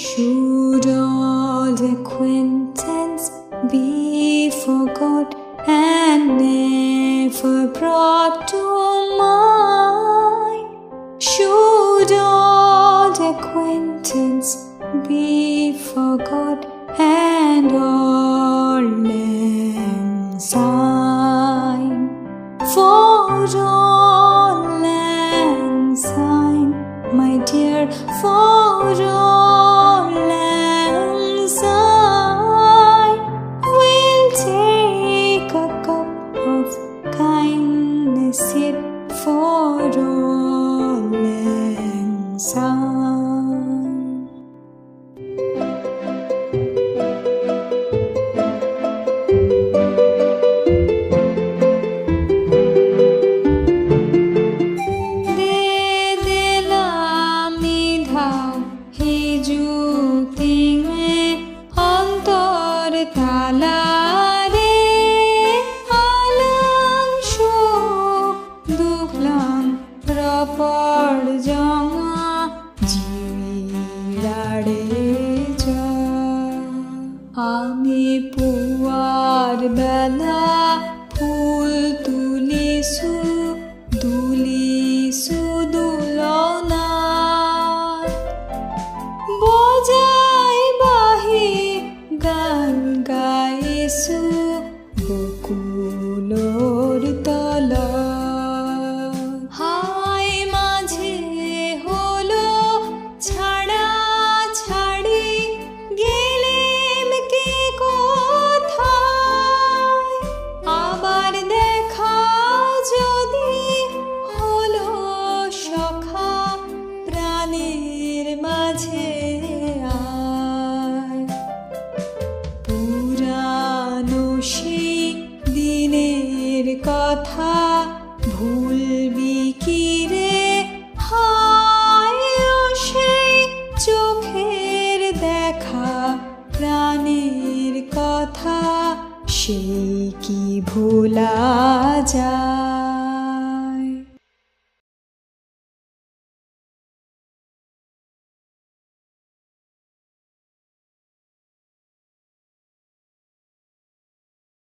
Should old acquaintance be forgot and never brought to mind? Should old acquaintance be forgot and all syne? For all syne, my dear, for all 涉火多靈山。Hãy subscribe cho kênh আমি poor বেলা ফুল তুলিছু দুলিছু দুলনা। বজাই বাহি গান গাইছো বকুলৰ তলত মাঝে আয়। পুরানো সেই দিনের কথা ভুলবি কি রে? হায় সেই চোখের দেখা প্রাণের কথা, সেই কি ভোলা যায়?